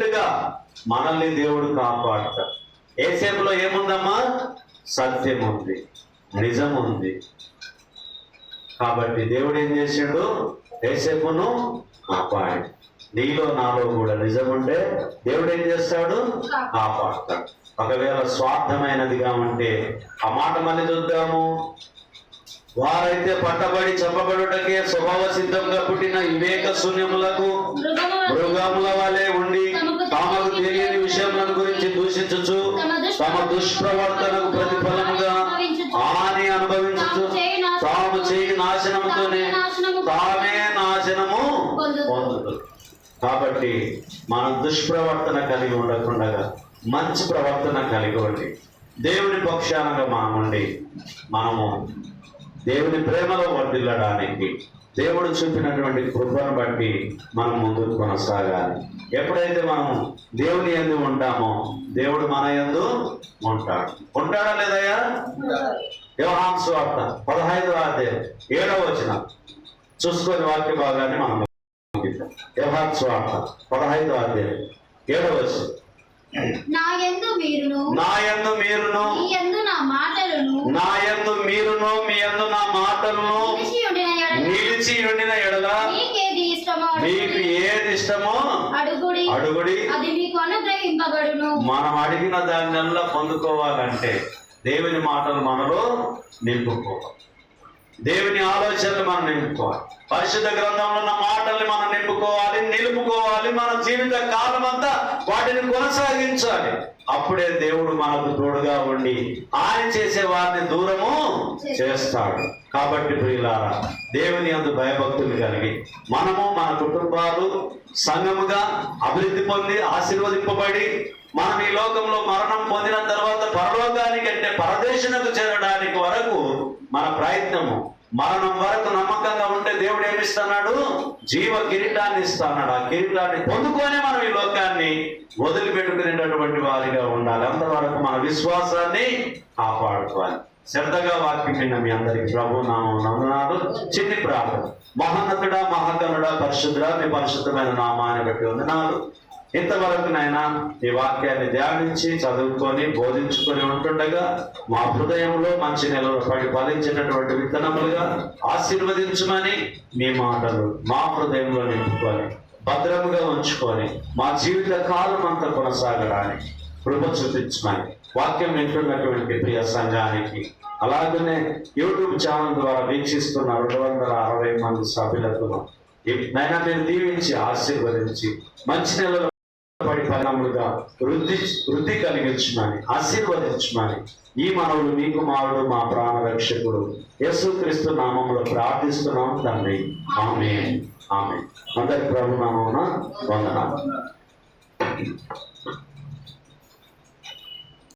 డెఫినెట్గా మనల్ని దేవుడు కాపాడతాడు. ఏసేపులో ఏముందమ్మా? సత్యం ఉంది నిజం ఉంది కాబట్టి దేవుడు ఏం చేసిండు ఏసేపును కాపాడి నీలో నాలో కూడా నిజం ఉంటే దేవుడు ఏం చేస్తాడు? కాపాడతాడు. ఒకవేళ స్వార్థమైనదిగా ఉంటే ఆ మాట మళ్ళీ చూద్దాము. వారైతే పట్టబడి చెప్పబడుటకే స్వభావ సిద్ధంగా పుట్టిన వివేక శూన్యములకు మృగముల వలె ఉండి తెలియని విషయములను గురించి దూషించుచు తమ దుష్ప్రవర్తనకు ప్రతిఫలముగా హాని అనుభవించుచు. తాము చేయి నాశనముతోనే తామే నాశనము పొందుదు కాబట్టి మనం దుష్ప్రవర్తన కలిగి ఉండకుండా మంచి ప్రవర్తన కలిగి ఉండి దేవుని పక్షానగా మనం ఉండి మనము దేవుని ప్రేమలో వర్దిల్లడానికి దేవుడు చూపినటువంటి కృపను బట్టి మనం ముందుకు కొనసాగాలి. ఎప్పుడైతే మనం దేవుని ఎందు ఉంటామో దేవుడు మన ఎందు ఉంటాడు. ఉంటాడా లేదయ్యా? యోహాన్ స్వార్థ పదహైదు అధ్యాయం ఏడవ వచ్చిన చూసుకొని వాక్య భాగాన్ని మనం. యోహాన్ స్వార్థ పదహైదు అధ్యాయం ఏడవ వచ్చిన నా యందు మీరును. నా యందు మీరును. నా మాటలను. నా యందు మీరును మీ యందు నా మాటలను. నిలిచి ఉండిన ఎడల మీకు ఏది ఇష్టమో అడుగుడి. అడుగుడి. అది మీకు అనుగ్రహింపబడును. మనం అడిగిన దాన్నెల్లా పొందుకోవాలంటే దేవుని మాటలు మనలో నింపుకోవాలి. దేవుని ఆలోచనలు మనం నింపుకోవాలి. పరిశుద్ధ గ్రంథంలో ఉన్న మాటల్ని మనం నింపుకోవాలి నిలుపుకోవాలి మన జీవిత కాలం అంతా వాటిని కొనసాగించాలి. అప్పుడే దేవుడు మనకు తోడుగా ఉండి ఆయన చేసే వారిని దూరము చేస్తాడు. కాబట్టి ప్రియులారా దేవుని అందు భయభక్తులు కలిగి మనము మన కుటుంబాలు సంఘముగా అభివృద్ధి పొంది ఆశీర్వదింపబడి మనం ఈ లోకంలో మరణం పొందిన తర్వాత పరలోకానికి అంటే పరదేశనకు చేరడానికి వరకు మన ప్రయత్నము మరణం వరకు నమ్మకంగా ఉంటే దేవుడు ఏమిస్తున్నాడు జీవ కిరీటాన్ని ఇస్తున్నాడు. ఆ కిరీటాన్ని పొందుకొని మనం ఈ లోకాన్ని వదిలిపెట్టుకునేటటువంటి వారిగా ఉండాలి. అంతవరకు మన విశ్వాసాన్ని కాపాడుకోవాలి. శ్రద్ధగా వాక్యం విన్న మీ అందరికి ప్రభు నామం నమ్మునాడు చిన్ని ప్రార్థన. మహోన్నతుడా మహాగణుడా పరిశుద్ధుడా మీ పరిశుద్ధమైన నామాన్ని బట్టి వందనాలు. ఇంతవరకు నాయన ఈ వాక్యాన్ని ధ్యానించి చదువుకొని బోధించుకొని ఉంటుండగా మా హృదయంలో మంచి నెలలు పడి ఫలించినటువంటి విత్తనములుగా ఆశీర్వదించమని మీ మాటలు మా హృదయంలో నింపుకొని భద్రముగా ఉంచుకొని మా జీవిత కాలం అంతా కొనసాగడానికి కృప చూపించమని వాక్యం వింటున్నటువంటి ప్రియ సంఘానికి అలాగనే యూట్యూబ్ ఛానల్ ద్వారా వీక్షిస్తున్న రెండు వందల అరవై మంది సభ్యులకు నైనా మీరు దీవించి ఆశీర్వదించి మంచి నెలలో పడి వృద్ధి వృద్ధి కలిగించమని ఆశీర్వదించమని ఈ మనవుడు మీ కుమారుడు మా ప్రాణ రక్షకుడు. యేసుక్రీస్తు నామములు ప్రార్థిస్తున్నాం తండ్రి. ఆమె ఆమె అందరి ప్రభు నామమున వందనాలు.